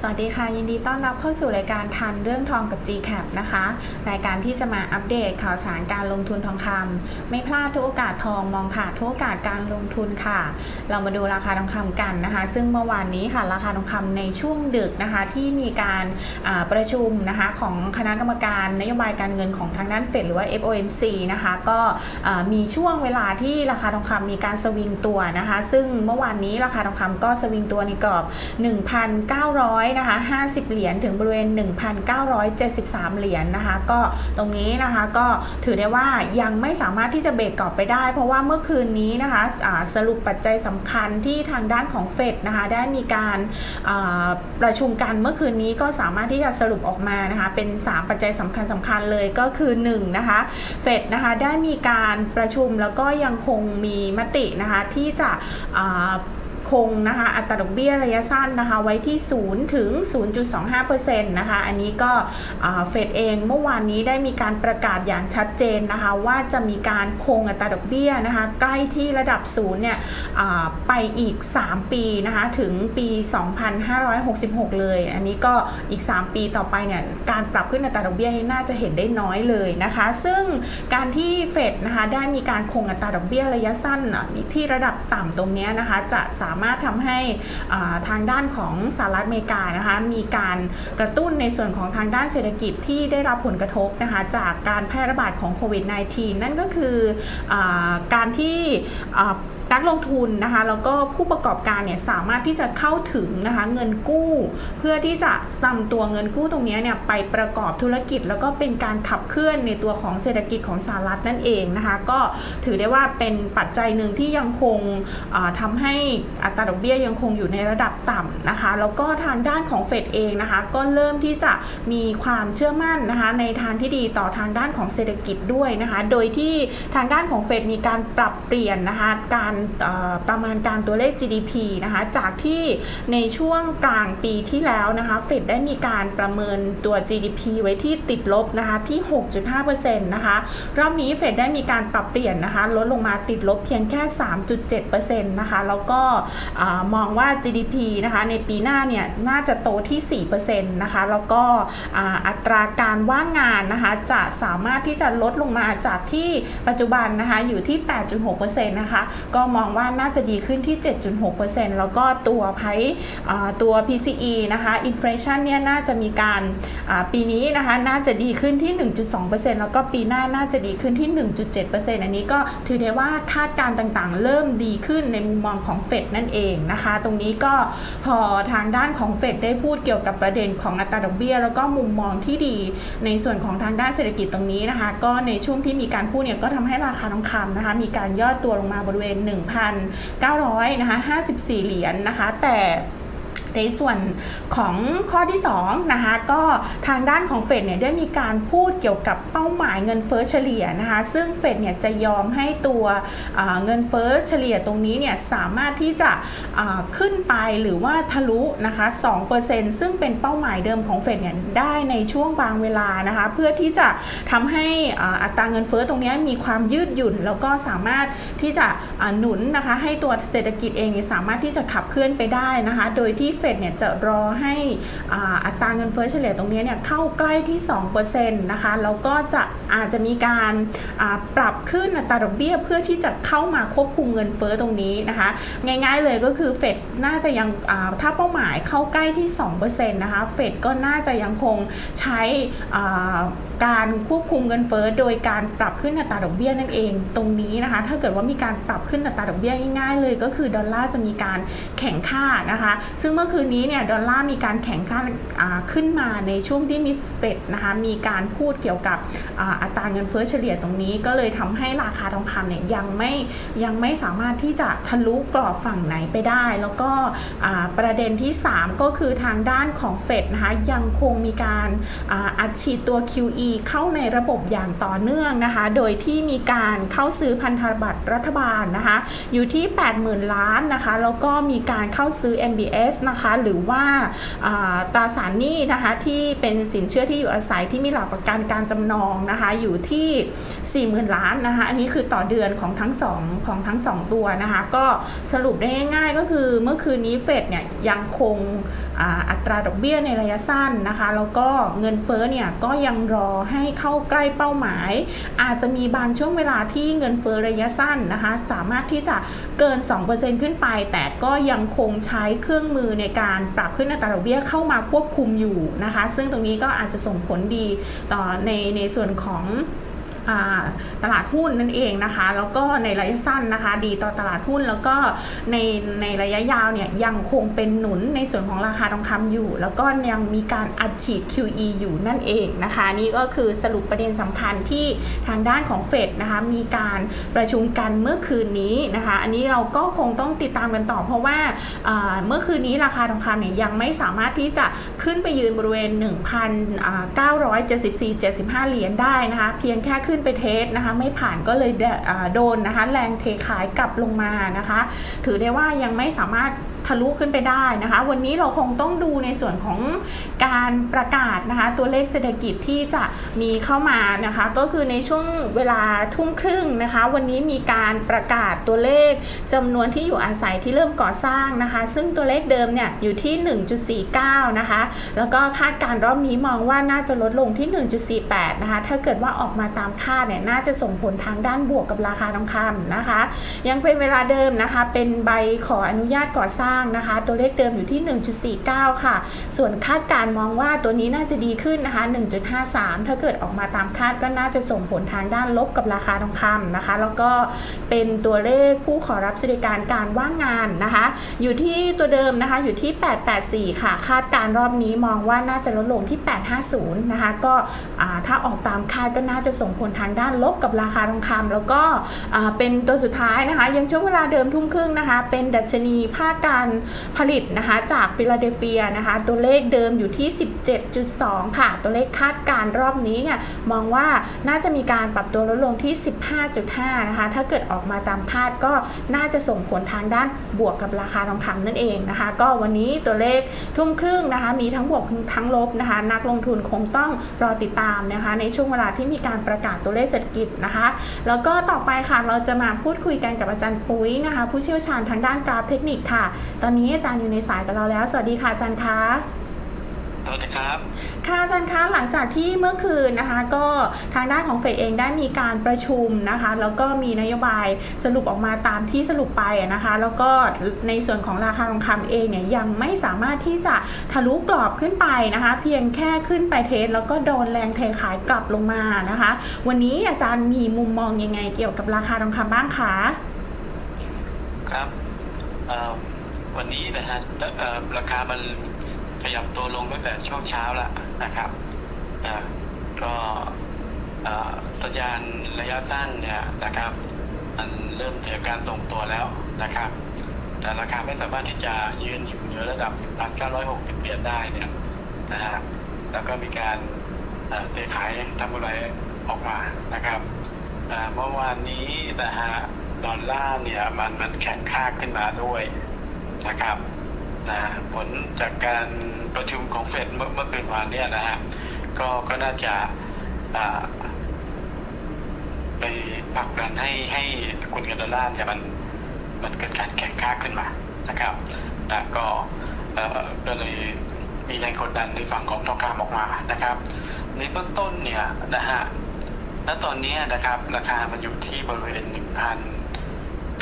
สวัสดีค่ะ ยินดีต้อนรับเข้าสู่รายการทันเรื่องทองกับ GCAP นะคะ รายการที่จะมาอัปเดตข่าวสารการลงทุนทองคำไม่พลาดทุกโอกาสทองมองขาดทุกโอกาสการลงทุนค่ะ เรามาดูราคาทองคำกันนะคะ ซึ่งเมื่อวานนี้ค่ะราคาทองคำในช่วงดึกนะคะ ที่มีการประชุมนะคะของคณะกรรมการนโยบายการเงินของทางด้านเฟดหรือว่า FOMC นะคะก็มีช่วงเวลาที่ราคาทองคำมีการสวิงตัวนะคะ ซึ่งเมื่อวานนี้ราคาทองคำก็สวิงตัวในกรอบ 1,900นะคะ50 เหรียญถึงบริเวณ 1,973 เหรียญนะคะ ก็ตรงนี้นะคะก็ถือได้ว่ายังไม่สามารถที่จะเบรกกรอบไปได้ เพราะว่าเมื่อคืนนี้นะคะอ่าสรุปปัจจัยสำคัญที่ทางด้านของเฟดนะคะได้มีการประชุมกันเมื่อคืนนี้ก็สามารถที่จะสรุปออกมานะคะเป็น 3 ปัจจัยสำคัญสำคัญเลยก็คือ1นะคะเฟดนะคะได้มีการประชุมแล้วก็ยังคงมีมตินะคะที่จะ คงนะคะอัตราดอกเบี้ยระยะสั้นนะคะไว้ที่ 0 ถึง 0.25%นะคะอันนี้ก็เฟดเองเมื่อวานนี้ได้มีการประกาศอย่างชัดเจนนะคะว่าจะมีการคงอัตราดอกเบี้ยนะคะใกล้ที่ระดับ0เนี่ยไปอีก 3 ปีนะคะถึงปี 2566 เลย อันนี้ก็อีก 3 ปีต่อไปเนี่ยการปรับขึ้นอัตราดอกเบี้ยนี่น่าจะเห็นได้น้อยเลยนะคะ ซึ่งการที่เฟดนะคะได้มีการคงอัตราดอกเบี้ยระยะสั้นที่ระดับต่ำตรงนี้นะคะจะสามารถทำให้ทางด้านของสหรัฐอเมริกานะคะมีการกระตุ้นในส่วนของทางด้านเศรษฐกิจที่ได้รับผลกระทบนะคะจากการแพร่ระบาดของโควิด -19 นั่นก็คืออการที่ นักลงทุนนะคะแล้วก็ผู้ประกอบการเนี่ยสามารถที่จะเข้าถึงนะคะเงินกู้ เพื่อที่จะนำตัวเงินกู้ตรงนี้เนี่ยไปประกอบธุรกิจ แล้วก็เป็นการขับเคลื่อนในตัวของเศรษฐกิจของสหรัฐนั่นเองนะคะก็ถือได้ว่าเป็นปัจจัยหนึ่งที่ยังคงทำาให้อัตราดอกเบี้ยยังคงอยู่ในระดับต่ำนะคะแล้วก็ทางด้านของเฟดเองนะคะก็เริ่มที่จะมีความเชื่อมั่นนะคะในทางที่ดีต่อทางด้านของเศรษฐกิจด้วยนะคะโดยที่ทางด้านของเฟดมีการปรับเปลี่ยนนะคะการประมาณการตัวเลข GDP นะคะจากที่ในช่วงกลางปีที่แล้วนะคะเฟดได้มีการประเมินตัว GDP ไว้ที่ติดลบนะคะที่ 6.5%นะคะรอบนี้เฟดได้มีการปรับเปลี่ยนนะคะลดลงมาติดลบเพียงแค่ 3.7%นะคะแล้วก็มองว่า GDP นะคะในปีหน้าเนี่ยน่าจะโตที่ 4%นะคะแล้วก็อัตราการว่างงานนะคะจะสามารถที่จะลดลงมาจากที่ปัจจุบันนะคะอยู่ที่ 8.6%นะคะก็มองว่าน่าจะดีขึ้นที่ 7.6%แล้วก็ตัวไพตัว PCE นะคะ inflation เนี่ยน่าจะมีการปีนี้นะคะน่าจะดีขึ้นที่ 1.2%แล้วก็ปีหน้าน่าจะดีขึ้นที่ 1.7%อันนี้ก็ถือได้ว่าคาดการณ์ต่างๆ เริ่มดีขึ้นในมุมมองของเฟดนั่นเองนะคะ ตรงนี้ก็พอทางด้านของเฟดได้พูดเกี่ยวกับประเด็นของอัตราดอกเบี้ย แล้วก็มุมมองที่ดีในส่วนของทางด้านเศรษฐกิจตรงนี้นะคะ ก็ในช่วงที่มีการพูดเนี่ยก็ทำให้ราคาทองคำนะคะมีการย่อตัวลงมาบริเวณ1,900นะคะ54 เหรียญนนะคะ แต่ ในส่วนของข้อที่2นะคะก็ทางด้านของเฟดเนี่ยได้มีการพูดเกี่ยวกับเป้าหมายเงินเฟ้อเฉลี่ยนะคะซึ่งเฟดเนี่ยจะยอมให้ตัวเงินเฟ้อเฉลี่ยตรงนี้เนี่ยสามารถที่จะขึ้นไปหรือว่าทะลุนะคะ2%ซึ่งเป็นเป้าหมายเดิมของเฟดเนี่ยได้ในช่วงบางเวลานะคะเพื่อที่จะทำให้อัตราเงินเฟ้อตรงนี้มีความยืดหยุ่น แล้วก็สามารถที่จะหนุนนะคะให้ตัวเศรษฐกิจเองสามารถที่จะขับเคลื่อนไปได้นะคะโดยที่เฟดเนี่ยจะรอให้อัตราเงินเฟ้อเฉลี่ยตรงนี้เนี่ยเข้าใกล้ที่2%นะคะแล้วก็จะอาจจะมีการปรับขึ้นอัตราดอกเบี้ยเพื่อที่จะเข้ามาควบคุมเงินเฟ้อตรงนี้นะคะง่ายๆเลยก็คือเฟดน่าจะยังถ้าเป้าหมายเข้าใกล้ที่2%นะคะเฟดก็น่าจะยังคงใช้ การควบคุมเงินเฟ้อโดยการปรับขึ้นอัตราดอกเบี้ยนั่นเอง ตรงนี้นะคะ ถ้าเกิดว่ามีการปรับขึ้นอัตราดอกเบี้ยง่ายๆเลย ก็คือดอลลาร์จะมีการแข่งค่านะคะ ซึ่งเมื่อคืนนี้เนี่ยดอลลาร์มีการแข่งค่าขึ้นมาในช่วงที่มีเฟดนะคะมีการพูดเกี่ยวกับอัตราเงินเฟ้อเฉลี่ยตรงนี้ ก็เลยทำให้ราคาทองคำเนี่ยยังไม่ยังไม่สามารถที่จะทะลุกรอบฝั่งไหนไปได้ แล้วก็ประเด็นที่ 3 ก็คือทางด้านของเฟดนะคะยังคงมีการอัดฉีดตัว QE QE เข้าในระบบอย่างต่อเนื่องนะคะ โดยที่มีการเข้าซื้อพันธบัตรรัฐบาลนะคะ อยู่ที่ 80,000 ล้านนะคะ แล้วก็มีการเข้าซื้อ MBS นะคะ หรือว่าตราสารหนี้นะคะ ที่เป็นสินเชื่อที่อยู่อาศัยที่มีหลักประกันการจำนองนะคะ อยู่ที่ 40,000 ล้านนะคะ อันนี้คือต่อเดือนของทั้งสองของทั้งสองตัวนะคะ ก็สรุปได้ง่ายๆก็คือเมื่อคืนนี้เฟดเนี่ยยังคงออัตราดอกเบี้ยในระยะสั้นนะคะ แล้วก็เงินเฟ้อเนี่ยก็ยังรอให้เข้าใกล้เป้าหมาย อาจจะมีบางช่วงเวลาที่เงินเฟ้อระยะสั้นนะคะ สามารถที่จะเกิน 2%ขึ้นไป แต่ก็ยังคงใช้เครื่องมือในการปรับขึ้นอัตราดอกเบี้ยเข้ามาควบคุมอยู่นะคะ ซึ่งตรงนี้ก็อาจจะส่งผลดีต่อในในส่วนของ ตลาดหุ้นนั่นเองนะคะ แล้วก็ในระยะสั้นนะคะ ดีต่อตลาดหุ้นแล้วก็ในในระยะยาวเนี่ยยังคงเป็นหนุนในส่วนของราคาทองคำอยู่ แล้วก็ยังมีการอัดฉีด QE อยู่นั่นเองนะคะ นี่ก็คือสรุปประเด็นสำคัญที่ทางด้านของเฟดนะคะมีการประชุมกันเมื่อคืนนี้นะคะ อันนี้เราก็คงต้องติดตามกันต่อ เพราะว่าอ่าเมื่อคืนนี้ราคาทองคำเนี่ยยังไม่สามารถที่จะขึ้นไปยืนบริเวณ 1,974-75 เหรียญได้นะคะ เพียงแค่ขึ้นนไปเทสนะคะ ไม่ผ่านก็เลยโดนนะคะ แรงเทขายกลับลงมานะคะ ถือได้ว่ายังไม่สามารถ ทะลุขึ้นไปได้นะคะ วันนี้เราคงต้องดูในส่วนของการประกาศนะคะ ตัวเลขเศรษฐกิจที่จะมีเข้ามานะคะ ก็คือในช่วงเวลาทุ่มครึ่งนะคะ วันนี้มีการประกาศตัวเลขจำนวนที่อยู่อาศัยที่เริ่มก่อสร้างนะคะ ซึ่งตัวเลขเดิมเนี่ยอยู่ที่ 1.49 นะคะ แล้วก็คาดการรอบนี้มองว่าน่าจะลดลงที่ 1.48 นะคะ ถ้าเกิดว่าออกมาตามคาดเนี่ยน่าจะส่งผลทางด้านบวกกับราคาทองคำนะคะ ยังเป็นเวลาเดิมนะคะ เป็นใบขออนุญาตก่อสร้างนะคะ ตัวเลขเดิมอยู่ที่ 1.49 ค่ะ ส่วนคาดการมองว่าตัวนี้น่าจะดีขึ้นนะคะ 1.53 ถ้าเกิดออกมาตามคาดก็น่าจะส่งผลทางด้านลบกับราคาทองคำนะคะ แล้วก็เป็นตัวเลขผู้ขอรับสวัสดิการการว่างงานนะคะ อยู่ที่ตัวเดิมนะคะอยู่ที่ 884 ค่ะ คาดการรอบนี้มองว่าน่าจะลดลงที่ 850 นะคะ ก็ถ้าออกตามคาดก็น่าจะส่งผลทางด้านลบกับราคาทองคำแล้วก็เป็นตัวสุดท้ายนะคะ ยังช่วงเวลาเดิมทุ่มครึ่งนะคะ เป็นดัชนีภาคการผลิตนะคะจากฟิลาเดลเฟียนะคะตัวเลขเดิมอยู่ที่ 17.2 ค่ะ ตัวเลขคาดการรอบนี้เนี่ยมองว่าน่าจะมีการปรับตัวลดลงที่ 15.5 นะคะ ถ้าเกิดออกมาตามคาดก็น่าจะส่งผลทางด้านบวกกับราคาทองคำนั่นเองนะคะ ก็วันนี้ตัวเลขทุ่มครึ่งนะคะ มีทั้งบวกทั้งลบนะคะ นักลงทุนคงต้องรอติดตามนะคะ ในช่วงเวลาที่มีการประกาศตัวเลขเศรษฐกิจนะคะ แล้วก็ต่อไปค่ะเราจะมาพูดคุยกันกับอาจารย์ปุ้ยนะคะ ผู้เชี่ยวชาญทางด้านกราฟเทคนิคค่ะตอนนี้อาจารย์อยู่ในสายกับเราแล้ว สวัสดีค่ะอาจารย์คะสวัสดีครับค่ะอาจารย์คะหลังจากที่เมื่อคืนนะคะ ก็ทางด้านของเฟดเองได้มีการประชุมนะคะ แล้วก็มีนโยบายสรุปออกมาตามที่สรุปไปอะนะคะ แล้วก็ในส่วนของราคาทองคำเองเนี่ยยังไม่สามารถที่จะทะลุกรอบขึ้นไปนะคะ เพียงแค่ขึ้นไปเทสแล้วก็โดนแรงเทขายกลับลงมานะคะ วันนี้อาจารย์มีมุมมองยังไงเกี่ยวกับราคาทองคำบ้างคะครับเอ่อ วันนี้นะฮะราคามันขยับตัวลงตั้งแต่ช่วงเช้าแล้วนะครับก็สัญญาณระยะสั้นเนี่ยนะครับ มันเริ่มเจอการส่งตัวแล้วนะครับ แต่ราคาไม่สามารถที่จะยืนอยู่เหนือระดับ 1,960 เหรียญได้เนี่ยนะฮะแล้วก็มีการเอ่อเทขายทำอะไรออกมานะครับอ่าเมื่อวานนี้นะฮะดอลลาร์เนี่ยมันมันแข็งค่าขึ้นมาด้วย นะครับนะผลจากการประชุมของเฟดเมื่อคืนวานเนี่ยนะฮะก็ก็น่าจะไปผลักดันให้ให้สกุลเงินดอลลาร์เนี่ยมันมันเกิดการแข่งข้าขึ้นมานะครับแต่ก็ก็เลยมีแรงกดดันในฝั่งของทองคำออกมานะครับ ในเบื้องต้นเนี่ยนะฮะณตอนนี้นะครับราคามันอยู่ที่บริเวณ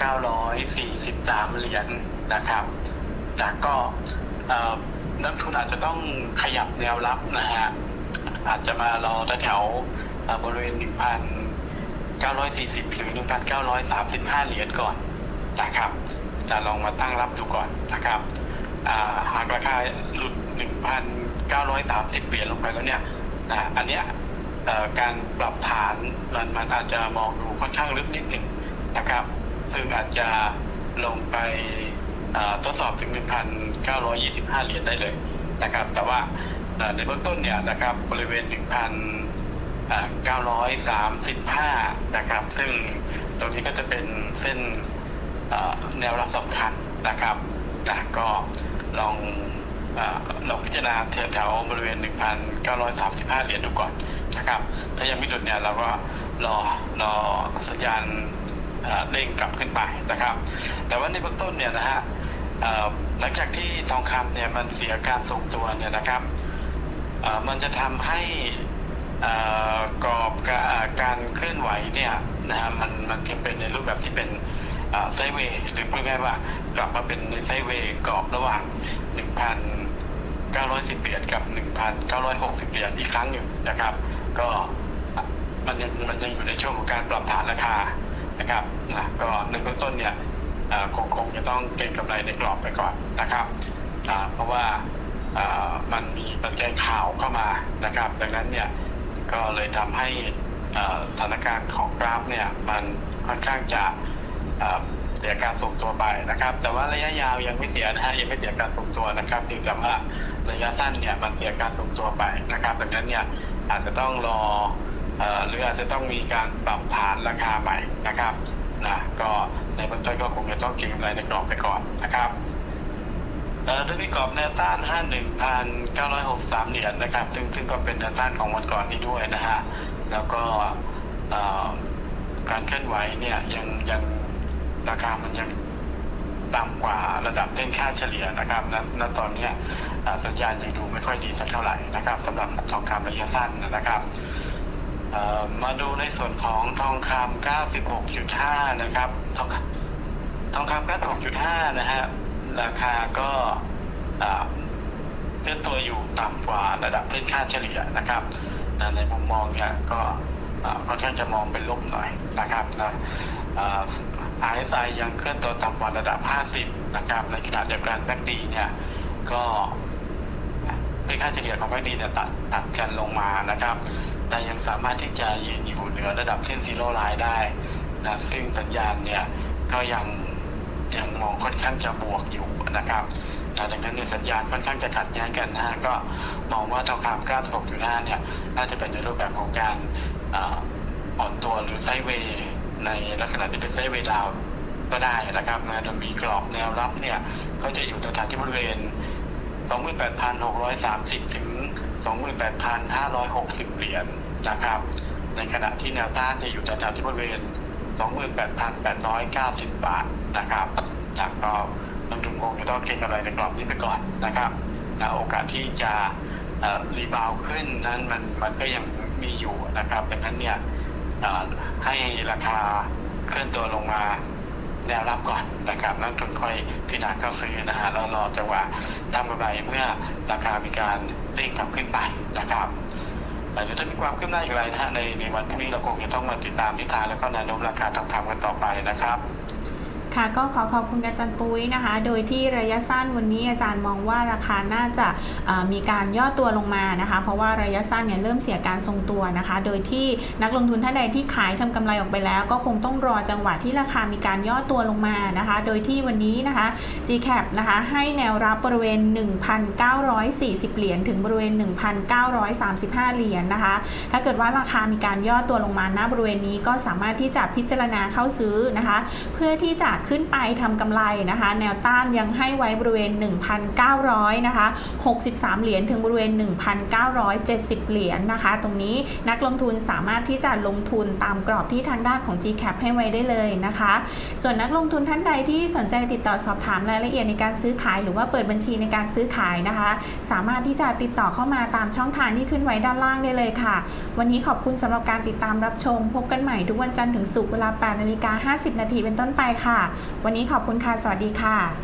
1,943 เหรียญ นะครับแต่ก็นักทุนอาจจะต้องขยับแนวรับนะฮะอาจจะมารอแถวๆเอ่อบริเวณ 1,940 หรือ 1,935 เหรียญก่อนนะครับ จะลองมาตั้งรับดูก่อนนะครับาหากราคาหลุด 1,930 เหรียญลงไปแล้วเนี่ยนะอันเนี้ยการปรับฐานมันมันอาจจะมองดูค่อนข้างลึกนิดหนึ่งนะครับ ซึ่งอาจจะลงไป ทดสอบถึง 1,925 เหรียญได้เลยนะครับ แต่ว่าในเบื้องต้นเนี่ยนะครับบริเวณ 1,935 นะครับ ซึ่งตรงนี้ก็จะเป็นเส้นแนวรับสำคัญนะครับนะก็ลองอลองพิจารณาแถวบริเวณ 1,935 เหรียญดูก่อนนะครับ ถ้ายังไม่หลุดเนี่ยเราก็รอรอสัญญาณเร่งกลับขึ้นไปนะครับ แต่ว่าในเบื้องต้นเนี่ยนะฮะ หลังจากที่ทองคำเนี่ยมันเสียการทรงตัวเนี่ยนะครับมันจะทำให้กรอบกาอ่าการเคลื่อนไหวเนี่ยนะฮะมันมันจะเป็นในรูปแบบที่เป็นไซเวย์หรือพูดง่ายๆว่ากลับมาเป็นในไซเวย์กรอบระหว่าง 1,910เหรียญกับ 1,960เหรียญอีกครั้งหนึ่งนะครับ ก็มันยังมันยังอยู่ในช่วงของการปรับฐานราคานะครับนะก็ในเบื้องต้นเนี่ย คงคงจะต้องเก็งกำไรในกรอบไปก่อนนะครับเพราะว่ามันมีปัจจัยข่าวเข้ามานะครับ ดังนั้นเนี่ยก็เลยทำให้สถานการณ์ของกราฟเนี่ยมันค่อนข้างจะเสียการทรงตัวไปนะครับ แต่ว่าระยะยาวยังไม่เสียนะฮะยังไม่เสียการทรงตัวนะครับเพียงแต่ว่าระยะสั้นเนี่ยมันเสียการทรงตัวไปนะครับดังนั้นเนี่ยอาจจะต้องรออหรืออาจจะต้องมีการปรับฐานราคาใหม่นะครับนะก็ในเบื้องต้นก็คงจะต้องเก็งกำไรในกรอบไปก่อนนะครับเอ่อด้วยมีกรอบแนวต้าน 51,963 เหรียญนะครับ ซึ่งซึ่งก็เป็นแนวต้านของวันก่อนนี้ด้วยนะฮะ แล้วก็อ่อการเคลื่อนไหวเนี่ยยังยังราคามันยังต่ำกว่าระดับเส้นค่าเฉลี่ยนะครับณณตอนนี้สัญญาณยังดูไม่ค่อยดีสักเท่าไหร่นะครับสำหรับทองคำระยะสั้นนะครับ มาดูในส่วนของทองคำ96.5 นะครับ ทองคำทองคำ96.5 นะฮะ ราคาก็เคลื่อนตัวอยู่ต่ำกว่าระดับเส้นค่าเฉลี่ยนะครับ ในมุมมองเนี่ยก็ค่อนข้างจะมองเป็นลบหน่อยนะครับนะอ่า RSI ยังเคลื่อนตัวต่ำกว่าระดับ 50 นะครับ ในขณะเดียวกันแบ c ดีเนี่ยก็เป็นค่าเฉลี่ยของแบงดีเนี่ยตัดตัดกันลงมานะครับ แต่ยังสามารถที่จะยืนอยู่เหนือระดับเส้นซีโร่ไลน์ได้นะซึ่งสัญญาณเนี่ยก็ยังยังมองค่อนข้างจะบวกอยู่นะครับแต่ดังนั้นเนี่ยสัญญาณค่อนข้างจะขัดแย้งกันนะฮะก็มองว่าทองคำ96.5เนี่ยน่าจะเป็นในรูปแบบของการอ่อนตัวหรือไซเวย์ในลักษณะที่เป็นไซเวย์ดาวก็ได้นะครับนะโดยมีกรอบแนวรับเนี่ยก็จะอยู่ตรงที่บริเวณ 28,630 ถึง 28,560 เหรียญนะครับ ในขณะที่แนวต้านจะอยู่แถวๆที่บริเวณ 28,890 บาทนะครับจากก็นักลงทุนคงจะต้องเก็งกำไรในกรอบนี้ไปก่อนนะครับนะโอกาสที่จะรีบาวขึ้นนั้นมันมันก็ยังมีอยู่นะครับดังนั้นเนี่ยให้ราคาเคลื่อนตัวลงมา แนวรับก่อนนะครับนักลงทุนค่อยพิจารณาเข้าซื้อนะฮะแล้วรอจังหวะทำกำไรเมื่อราคามีการเร่งกลับขึ้นไปนะครับแต่เดี๋ยวถ้ามีความคืบหน้าอย่างไรนะฮะในในวันพรุ่งนี้เราคงจะต้องมาติดตามทิศทางแล้วก็แนวโน้มราคาทองคำกันต่อไปนะครับ ค่ะก็ขอขอบคุณอาจารย์ปุ้ยนะคะ โดยที่ระยะสั้นวันนี้อาจารย์มองว่าราคาน่าจะมีการย่อตัวลงมานะคะ เพราะว่าระยะสั้นเนี่ยเริ่มเสียการทรงตัวนะคะ โดยที่นักลงทุนท่านใดที่ขายทำกำไรออกไปแล้ว ก็คงต้องรอจังหวะที่ราคามีการย่อตัวลงมานะคะ โดยที่วันนี้นะคะ GCAP นะคะให้แนวรับบริเวณ 1,940 เหรียญถึงบริเวณ 1,935 เหรียญนะคะ ถ้าเกิดว่าราคามีการย่อตัวลงมาณบริเวณนี้ก็สามารถที่จะพิจารณาเข้าซื้อนะคะ เพื่อที่จะขึ้นไปทำกำไรนะคะ แนวต้านยังให้ไว้บริเวณ 1,900นะคะ63 เหรียญถึงบริเวณ 1,970 เหรียญนะคะ ตรงนี้นักลงทุนสามารถที่จะลงทุนตามกรอบที่ทางด้านของ GCAP ให้ไว้ได้เลยนะคะ ส่วนนักลงทุนท่านใดที่สนใจติดต่อสอบถามรายละเอียดในการซื้อขาย หรือว่าเปิดบัญชีในการซื้อขายนะคะ สามารถที่จะติดต่อเข้ามาตามช่องทางที่ขึ้นไว้ด้านล่างได้เลยค่ะ วันนี้ขอบคุณสำหรับการติดตามรับชม พบกันใหม่ทุกวันจันทร์ถึงศุกร์เวลา8นาฬิกา50 นาทีเป็นต้นไปค่ะวันนี้ขอบคุณค่ะ สวัสดีค่ะ